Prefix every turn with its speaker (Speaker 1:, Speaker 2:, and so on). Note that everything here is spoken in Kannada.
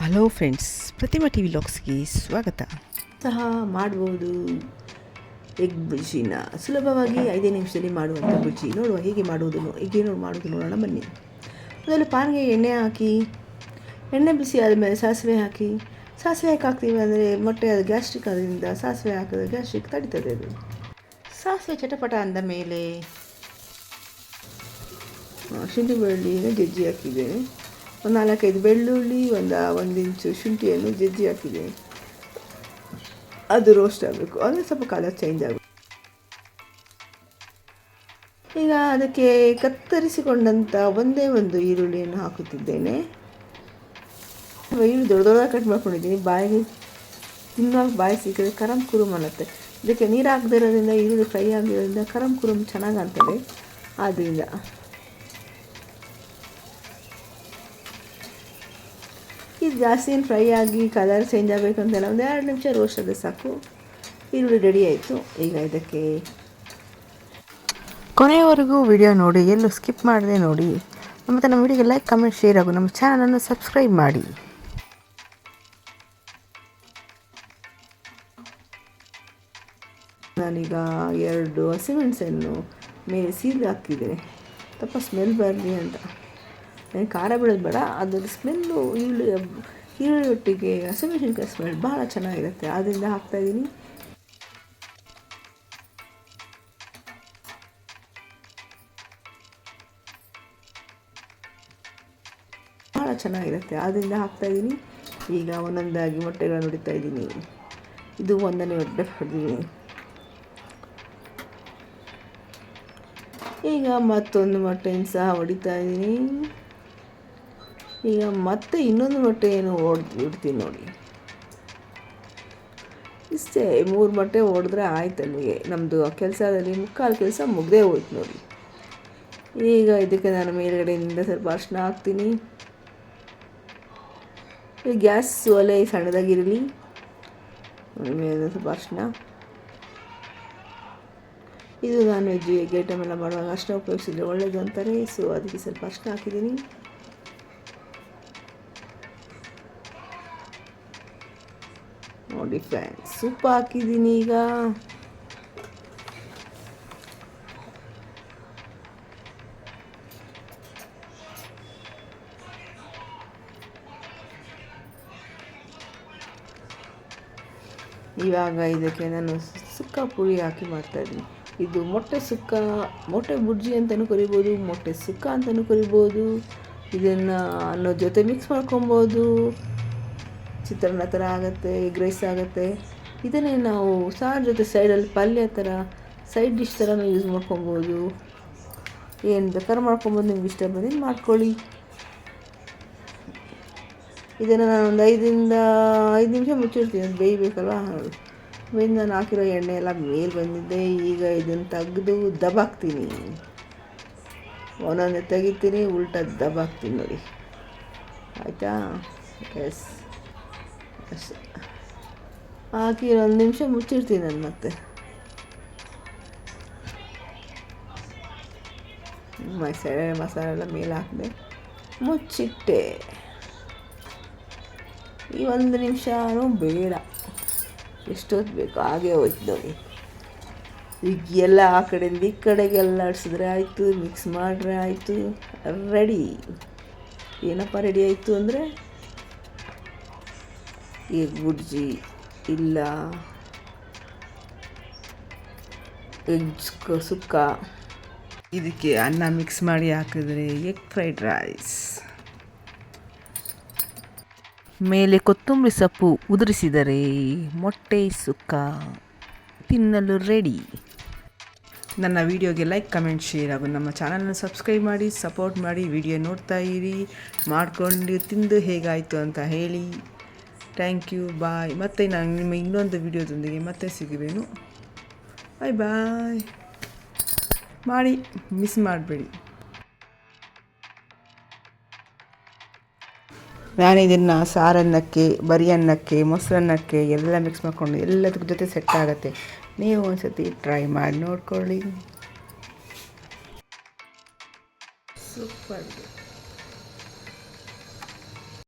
Speaker 1: Hello friends Pratima T V ಲಾಕ್ಸ್ಗೆ ಸ್ವಾಗತ.
Speaker 2: ಸಹ ಮಾಡ್ಬೋದು ಎಗ್ ಬುಜ್ಜಿನ ಸುಲಭವಾಗಿ ಐದೇ ನಿಮಿಷದಲ್ಲಿ ಮಾಡುವಂಥ ಬುಜ್ಜಿ ನೋಡುವ ಹೇಗೆ ಮಾಡುವುದು ನೋಡಿ ಮಾಡೋದು ನೋಡೋಣ ಬನ್ನಿ. ಮೊದಲು ಪಾನ್ಗೆ ಎಣ್ಣೆ ಹಾಕಿ, ಎಣ್ಣೆ ಬಿಸಿ ಆದಮೇಲೆ ಸಾಸಿವೆ ಹಾಕಿ. ಸಾಸಿವೆ ಯಾಕೆ ಹಾಕ್ತೀವಿ ಅಂದರೆ ಮೊಟ್ಟೆ ಅದು ಗ್ಯಾಸ್ಟ್ರಿಕ್ ಅದರಿಂದ ಸಾಸಿವೆ ಹಾಕಿದ್ರೆ ಗ್ಯಾಸ್ಟ್ರಿಕ್ ತಡಿತದೆ ಅದು. ಸಾಸಿವೆ ಚಟಪಟ ಅಂದ ಮೇಲೆ ಶುಂಠಿ ಬೆಳ್ಳಿಯನ್ನು ಜಜ್ಜಿ ಹಾಕಿದ್ದೇನೆ. ಒಂದು ನಾಲ್ಕೈದು ಬೆಳ್ಳುಳ್ಳಿ, ಒಂದು ಒಂದು ಇಂಚು ಶುಂಠಿಯನ್ನು ಜಜ್ಜಿ ಹಾಕಿದ್ದೇನೆ ಅದು ರೋಸ್ಟ್ ಆಗಬೇಕು. ಅಂದರೆ ಸ್ವಲ್ಪ ಕಲರ್ ಚೇಂಜ್ ಆಗಬೇಕು ಈಗ ಅದಕ್ಕೆ ಕತ್ತರಿಸಿಕೊಂಡಂಥ ಒಂದೇ ಒಂದು ಈರುಳ್ಳಿಯನ್ನು ಹಾಕುತ್ತಿದ್ದೇನೆ. ಈರುಳ್ಳಿ ದೊಡ್ಡ ದೊಡ್ಡದಾಗಿ ಕಟ್ ಮಾಡ್ಕೊಂಡಿದ್ದೀನಿ. ಬಾಯಿಗೆ ತಿನ್ನೋ ಬಾಯಿ ಸಿಕ್ಕಿದ್ರೆ ಕರಂ ಕುರುಮ್ ಅನ್ನತ್ತೆ. ಇದಕ್ಕೆ ನೀರು ಹಾಕದಿರೋದ್ರಿಂದ ಈರುಳ್ಳಿ ಫ್ರೈ ಆಗಿರೋದ್ರಿಂದ ಕರಂ ಕುರುಮ್ ಚೆನ್ನಾಗಿ ಆಗ್ತದೆ ಆದ್ದರಿಂದ ಇದು ಜಾಸ್ತಿ ಏನು ಫ್ರೈ ಆಗಿ ಕಲರ್ ಚೇಂಜ್ ಆಗಬೇಕು ಆಗಬೇಕಂತೆಲ್ಲ ಒಂದು ಎರಡು ನಿಮಿಷ ರೋಸ್ಟ್ ಆದರೆ ಸಾಕು. ಈರುಳ್ಳಿ ರೆಡಿ ಆಯಿತು. ಈಗ ಇದಕ್ಕೆ
Speaker 1: ಕೊನೆಯವರೆಗೂ ವಿಡಿಯೋ ನೋಡಿ, ಎಲ್ಲೂ ಸ್ಕಿಪ್ ಮಾಡದೆ ನೋಡಿ. ಮತ್ತು ನಮ್ಮ ವಿಡಿಯೋಗೆ ಲೈಕ್ ಕಮೆಂಟ್ ಶೇರ್ ಆಗು ನಮ್ಮ ಚಾನಲನ್ನು ಸಬ್ಸ್ಕ್ರೈಬ್ ಮಾಡಿ.
Speaker 2: ನಾನೀಗ ಎರಡು ಹಸಿಮೆಣಸನ್ನು ಮೇಲೆ ಸೀದು ಹಾಕಿದ್ದೇನೆ ತಪ್ಪ ಸ್ಮೆಲ್ ಬರಲಿ ಅಂತ. ಖಾರ ಬಿಡೋದು ಬೇಡ. ಅದರ ಸ್ಮೆಲ್ಲು ಈರುಳ್ಳಿ ಈರುಳ್ಳಿ ಒಟ್ಟಿಗೆ ಹಸಿಮೆಣಸಿನ್ಕಾಯಿ ಸ್ಮೆಲ್ ಭಾಳ ಚೆನ್ನಾಗಿರುತ್ತೆ. ಆದ್ದರಿಂದ ಹಾಕ್ತಾಯಿದ್ದೀನಿ ಭಾಳ ಚೆನ್ನಾಗಿರುತ್ತೆ. ಆದ್ದರಿಂದ ಹಾಕ್ತಾಯಿದ್ದೀನಿ ಈಗ ಒಂದೊಂದಾಗಿ ಮೊಟ್ಟೆಗಳನ್ನು ಹೊಡಿತಾ ಇದ್ದೀನಿ ಇದು ಒಂದನೇ ಮೊಟ್ಟೆ ಹೊಡೆದಿದ್ದೀನಿ ಈಗ ಮತ್ತೊಂದು ಮೊಟ್ಟೆಯನ್ನು ಸಹ ಹೊಡಿತಾ ಇದ್ದೀನಿ ಈಗ ಮತ್ತೆ ಇನ್ನೊಂದು ಮೊಟ್ಟೆಯನ್ನು ಓಡ್ ಇಡ್ತೀನಿ ನೋಡಿ. ಇಷ್ಟೇ ಮೂರು ಮೊಟ್ಟೆ ಓಡಿದ್ರೆ ಆಯ್ತು ಅಲ್ಲಿಗೆ ನಮ್ಮದು ಕೆಲಸದಲ್ಲಿ ಮುಕ್ಕಾಲು ಕೆಲಸ ಮುಗ್ದೇ ಹೋಯ್ತು ನೋಡಿ. ಈಗ ಇದಕ್ಕೆ ನಾನು ಮೇಲ್ಗಡೆಯಿಂದ ಸ್ವಲ್ಪ ಅರ್ಶಿನ ಹಾಕ್ತೀನಿ. ಈ ಗ್ಯಾಸ್ ಒಲೆ ಸಣ್ಣದಾಗಿರಲಿ. ಸ್ವಲ್ಪ ಅರ್ಶಿನ ಇದು ನಾನು ವೆಜ್ ಎಗ್ ಐಟಮ್ ಎಲ್ಲ ಮಾಡುವಾಗ ಅರ್ಶಿನ ಉಪಯೋಗಿಸಿದ್ರೆ ಒಳ್ಳೇದು ಅಂತಾರೆ. ಸೊ ಅದಕ್ಕೆ ಸ್ವಲ್ಪ ಅರ್ಶಿನ ಹಾಕಿದ್ದೀನಿ. ನೋಡಿ ಫ್ರೆಂಡ್ಸ್. ಸೂಪ್ ಹಾಕಿದ್ದೀನಿ ಈಗ. ಇವಾಗ ಇದಕ್ಕೆ ನಾನು ಸುಕ್ಕ ಪುಳಿ ಹಾಕಿ ಮಾಡ್ತಾಯಿದ್ದೀನಿ ಇದು ಮೊಟ್ಟೆ ಸುಕ್ಕ, ಮೊಟ್ಟೆ ಬುರ್ಜಿ ಅಂತಲೂ ಕರಿಬೋದು, ಮೊಟ್ಟೆ ಸುಕ್ಕ ಅಂತಲೂ ಕರಿಬೋದು. ಇದನ್ನು ಅನ್ನೋ ಜೊತೆ ಮಿಕ್ಸ್ ಮಾಡ್ಕೊಬೋದು. ಚಿತ್ರಾನ್ನ ಥರ ಆಗುತ್ತೆ ಎಗ್ ರೈಸ್ ಆಗುತ್ತೆ ಇದನ್ನೇ ನಾವು ಸಾರು ಜೊತೆ ಸೈಡಲ್ಲಿ ಪಲ್ಯ ಥರ, ಸೈಡ್ ಡಿಶ್ ಥರನೂ ಯೂಸ್ ಮಾಡ್ಕೊಬೋದು. ಏನು ಬೇಕಾದ್ರೂ ಮಾಡ್ಕೊಬೋದು, ನಿಮ್ಗೆ ಇಷ್ಟ ಬಂದಿದ್ದು ಮಾಡ್ಕೊಳ್ಳಿ. ಇದನ್ನು ನಾನು ಒಂದು ಐದರಿಂದ ಐದು ನಿಮಿಷ ಮುಚ್ಚಿರ್ತೀನಿ ಅದು ಬೇಯಬೇಕಲ್ವ? ಮೇಲೆ ನಾನು ಹಾಕಿರೋ ಎಣ್ಣೆ ಎಲ್ಲ ಮೇಲೆ ಬಂದಿದ್ದೆ, ಈಗ ಇದನ್ನು ತೆಗೆದು ದಬಾಕ್ತೀನಿ. ಒಂದೊಂದೇ ತೆಗಿತೀನಿ, ಉಲ್ಟಾ ದಬಾಕ್ತೀನಿ ನೋಡಿ. ಆಯಿತಾ? ಎಸ್ ಅಷ್ಟೇ. ಹಾಕಿ ಒಂದು ನಿಮಿಷ ಮುಚ್ಚಿರ್ತೀನಿ ನಾನು ಮತ್ತೆ. ಮಸಾಲೆ ಮಸಾಲೆ ಎಲ್ಲ ಮೇಲೆ ಹಾಕಿದೆ ಮುಚ್ಚಿಟ್ಟೆ. ಈ ಒಂದು ನಿಮಿಷನೂ ಬೇಡ. ಎಷ್ಟೊತ್ತು ಬೇಕು ಹಾಗೆ ಹೋಯ್ತು ನೋಡಿ. ಈಗ ಎಲ್ಲ ಆ ಕಡೆಯಿಂದ ಈ ಕಡೆಗೆಲ್ಲ ಆಡಿಸಿದ್ರೆ ಆಯಿತು ಮಿಕ್ಸ್ ಮಾಡ್ರೆ ಆಯಿತು ರೆಡಿ ಏನಪ್ಪ ರೆಡಿ ಆಯಿತು ಅಂದರೆ ಎಗ್ ಗುಡ್ಜಿ ಇಲ್ಲ. ಎಗ್ಸ್ ಸುಕ್ಕ. ಇದಕ್ಕೆ ಅನ್ನ ಮಿಕ್ಸ್ ಮಾಡಿ ಹಾಕಿದ್ರೆ ಎಗ್ ಫ್ರೈಡ್ ರೈಸ್.
Speaker 1: ಮೇಲೆ ಕೊತ್ತಂಬರಿ ಸೊಪ್ಪು ಉದುರಿಸಿದರೆ ಮೊಟ್ಟೆ ಸುಕ್ಕ ತಿನ್ನಲು ರೆಡಿ.
Speaker 2: ನನ್ನ ವಿಡಿಯೋಗೆ ಲೈಕ್, ಕಮೆಂಟ್, ಶೇರ್ ಹಾಗೂ ನಮ್ಮ ಚಾನಲನ್ನು ಸಬ್ಸ್ಕ್ರೈಬ್ ಮಾಡಿ, ಸಪೋರ್ಟ್ ಮಾಡಿ ವಿಡಿಯೋ ನೋಡ್ತಾ ಇರಿ. ಮಾಡಿಕೊಂಡು ತಿಂದು ಹೇಗಾಯಿತು ಅಂತ ಹೇಳಿ. ಥ್ಯಾಂಕ್ ಯು ಬಾಯ್ ಮತ್ತೆ ನಾನು ನಿಮ್ಮ ಇನ್ನೊಂದು ವಿಡಿಯೋದೊಂದಿಗೆ ಮತ್ತೆ ಸಿಗುವೇನು. ಬಾಯ್ ಬಾಯ್ ಮಾಡಿ ಮಿಸ್ ಮಾಡಬೇಡಿ. ನಾನು ಇದನ್ನು ಸಾರನ್ನಕ್ಕೆ ಬರಿ ಅನ್ನಕ್ಕೆ ಮೊಸರನ್ನಕ್ಕೆ ಎಲ್ಲ ಮಿಕ್ಸ್ ಮಾಡ್ಕೊಂಡು ಎಲ್ಲದ್ರ ಜೊತೆ ಸೆಟ್ ಆಗುತ್ತೆ. ನೀವು ಒಂದ್ಸತಿ ಟ್ರೈ ಮಾಡಿ ನೋಡ್ಕೊಳ್ಳಿ. ಸೂಪರ್